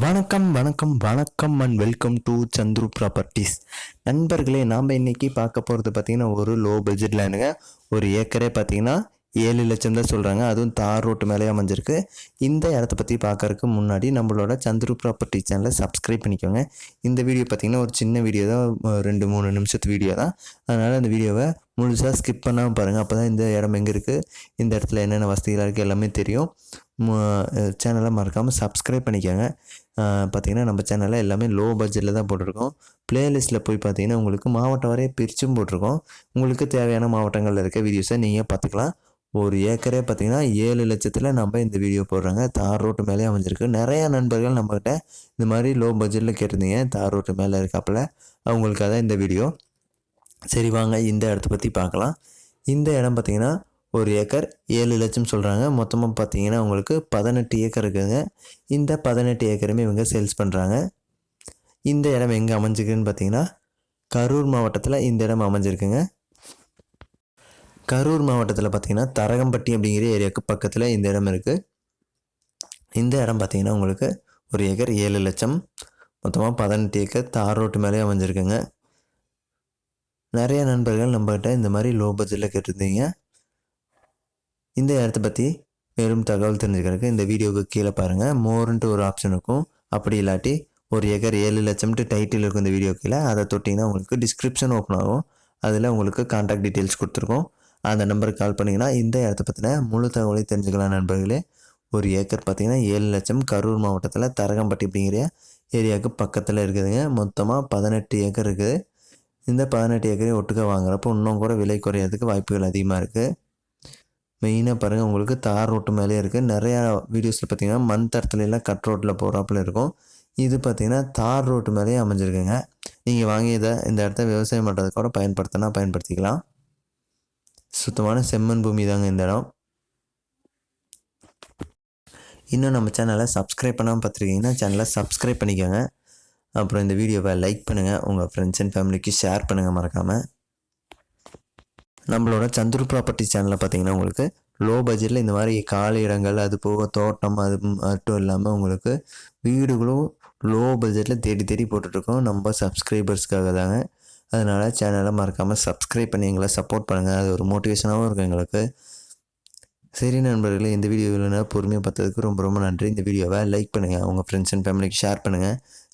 வணக்கம் வணக்கம் வணக்கம் and welcome to Chandru properties நண்பர்களே நாம் இன்னைக்கு பார்க்க போகிறது பார்த்தீங்கன்னா ஒரு லோ பட்ஜெட் லேண்டுங்க ஒரு ஏக்கரே பார்த்தீங்கன்னா ஏழு லட்சம் தான் சொல்கிறாங்க அதுவும் தார் ரோட்டு மேலே அமைஞ்சிருக்கு. இந்த இடத்த பற்றி பார்க்கறதுக்கு முன்னாடி நம்மளோட சந்துரு ப்ராப்பர்ட்டி சேனலை சப்ஸ்கிரைப் பண்ணிக்கோங்க. இந்த வீடியோ பார்த்தீங்கன்னா ஒரு சின்ன வீடியோ தான் ரெண்டு மூணு நிமிஷத்து வீடியோ தான். அதனால் அந்த வீடியோவை முழுசாக ஸ்கிப் பண்ணாமல் பாருங்கள் அப்போ தான் இந்த இடம் எங்கே இருக்குது இந்த இடத்துல என்னென்ன வசதிகளாக இருக்குது எல்லாமே தெரியும். சேனலை மறக்காமல் சப்ஸ்கிரைப் பண்ணிக்கோங்க. பார்த்தீங்கன்னா நம்ம சேனலில் எல்லாமே லோ பட்ஜெட்டில் தான் போட்டிருக்கோம். பிளேலிஸ்ட்டில் போய் பார்த்தீங்கன்னா உங்களுக்கு மாவட்டம் வரைய பிரிச்சும் போட்டிருக்கோம். உங்களுக்கு தேவையான மாவட்டங்களில் இருக்க வீடியோஸை நீங்கள் பார்த்துக்கலாம் ஒரு ஏக்கரே பார்த்தீங்கன்னா ஏழு லட்சத்தில் நம்ம இந்த வீடியோ போடுறாங்க. தார் ரோட்டு மேலே அமைஞ்சிருக்கு. நிறையா நண்பர்கள் நம்மக்கிட்ட இந்த மாதிரி லோ பட்ஜெட்டில் கேட்டிருந்தீங்க. தார் ரோட்டு மேலே இருக்காப்புல. அவங்களுக்காக தான் இந்த வீடியோ சரி வாங்க இந்த இடத்த பற்றி பார்க்கலாம். இந்த இடம் பார்த்தீங்கன்னா ஒரு ஏக்கர் ஏழு லட்சம் சொல்கிறாங்க மொத்தமாக பார்த்தீங்கன்னா உங்களுக்கு பதினெட்டு ஏக்கர் இருக்குதுங்க இந்த பதினெட்டு ஏக்கருமே இவங்க சேல்ஸ் பண்ணுறாங்க இந்த இடம் எங்கே அமைஞ்சிருக்குன்னு பார்த்தீங்கன்னா கரூர் மாவட்டத்தில் இந்த இடம் அமைஞ்சிருக்குங்க. கரூர் மாவட்டத்தில் பார்த்திங்கன்னா தரகம்பட்டி அப்படிங்கிற ஏரியாவுக்கு பக்கத்தில் இந்த இடம் இருக்குது இந்த இடம் பார்த்திங்கன்னா உங்களுக்கு ஒரு ஏக்கர் ஏழு லட்சம். மொத்தமாக பதினெட்டு ஏக்கர் தார் ரோட்டு மேலே அமைஞ்சிருக்குங்க. நிறைய நண்பர்கள் நம்மகிட்ட இந்த மாதிரி லோ பட்ஜெட்டில் கேட்டிருந்தீங்க. இந்த இடத்த பற்றி மேலும் தகவல் தெரிஞ்சுக்கிறதுக்கு இந்த வீடியோவுக்கு கீழே பாருங்கள் மோர்ன்ட்டு ஒரு ஆப்ஷன் இருக்கும். அப்படி இல்லாட்டி ஒரு ஏக்கர் ஏழு லட்சம்ட்டு டைட்டில் இருக்கும் இந்த வீடியோ கீழே. அதை தொட்டிங்கன்னா உங்களுக்கு டிஸ்கிரிப்ஷன் ஓப்பன் ஆகும். அதில் உங்களுக்கு கான்டாக்ட் டீட்டெயில்ஸ் கொடுத்துருக்கோம். அந்த நம்பருக்கு கால் பண்ணிங்கன்னா இந்த இடத்த பற்றின முழு தகவலையும் தெரிஞ்சுக்கலாம் நண்பர்களே. ஒரு ஏக்கர் பார்த்திங்கன்னா ஏழு லட்சம் கரூர் மாவட்டத்தில் தரகம்பட்டி அப்படிங்கிற ஏரியாவுக்கு பக்கத்தில் இருக்குதுங்க. மொத்தமாக பதினெட்டு ஏக்கர் இருக்குது. இந்த பதினெட்டு ஏக்கரையும் ஒட்டுக்க வாங்குறப்போ இன்னும் கூட விலை குறையிறதுக்கு வாய்ப்புகள் அதிகமாக இருக்குது மெயினாக பாருங்கள் உங்களுக்கு தார் ரோட்டு மேலே இருக்குது நிறையா வீடியோஸில் பார்த்தீங்கன்னா மண் தரத்துல எல்லாம் கட் ரோட்டில் போகிறாப்புல இருக்கும். இது பார்த்தீங்கன்னா தார் ரோட்டு மேலேயே அமைஞ்சிருக்குங்க. நீங்கள் வாங்கி இதை இந்த இடத்த விவசாயம் பண்ணுறதுக்கூட கூட பயன்படுத்தினா பயன்படுத்திக்கலாம். சுத்தமான செம்மண் பூமி தாங்க இந்த இடம். இன்னும் நம்ம சேனலை சப்ஸ்கிரைப் பண்ணாமல் பார்த்துருக்கீங்கன்னா சேனலை சப்ஸ்கிரைப் பண்ணிக்கோங்க. அப்புறம் இந்த வீடியோவை லைக் பண்ணுங்கள் உங்கள் ஃப்ரெண்ட்ஸ் அண்ட் ஃபேமிலிக்கு ஷேர் பண்ணுங்கள் மறக்காமல் நம்மளோட சந்துரு ப்ராப்பர்ட்டி சேனலில் பார்த்தீங்கன்னா உங்களுக்கு லோ பட்ஜெட்டில் இந்த மாதிரி காலி இடங்கள் அது போக தோட்டம் அது மட்டும் இல்லாமல் உங்களுக்கு வீடுகளும் லோ பட்ஜெட்டில் தேடி தேடி போட்டுட்ருக்கோம். நம்ம சப்ஸ்கிரைபர்ஸ்க்காக தாங்க. அதனால் சேனலை மறக்காமல் சப்ஸ்கிரைப் பண்ணி எங்களை சப்போர்ட் பண்ணுங்கள் அது ஒரு மோட்டிவேஷனாகவும் இருக்கும் எங்களுக்கு. சரி நண்பர்களே இந்த வீடியோவில் பொறுமையாக பார்த்ததுக்கு ரொம்ப ரொம்ப நன்றி. இந்த வீடியோவை லைக் பண்ணுங்கள் உங்கள் ஃப்ரெண்ட்ஸ் அண்ட் ஃபேமிலிக்கு ஷேர் பண்ணுங்கள்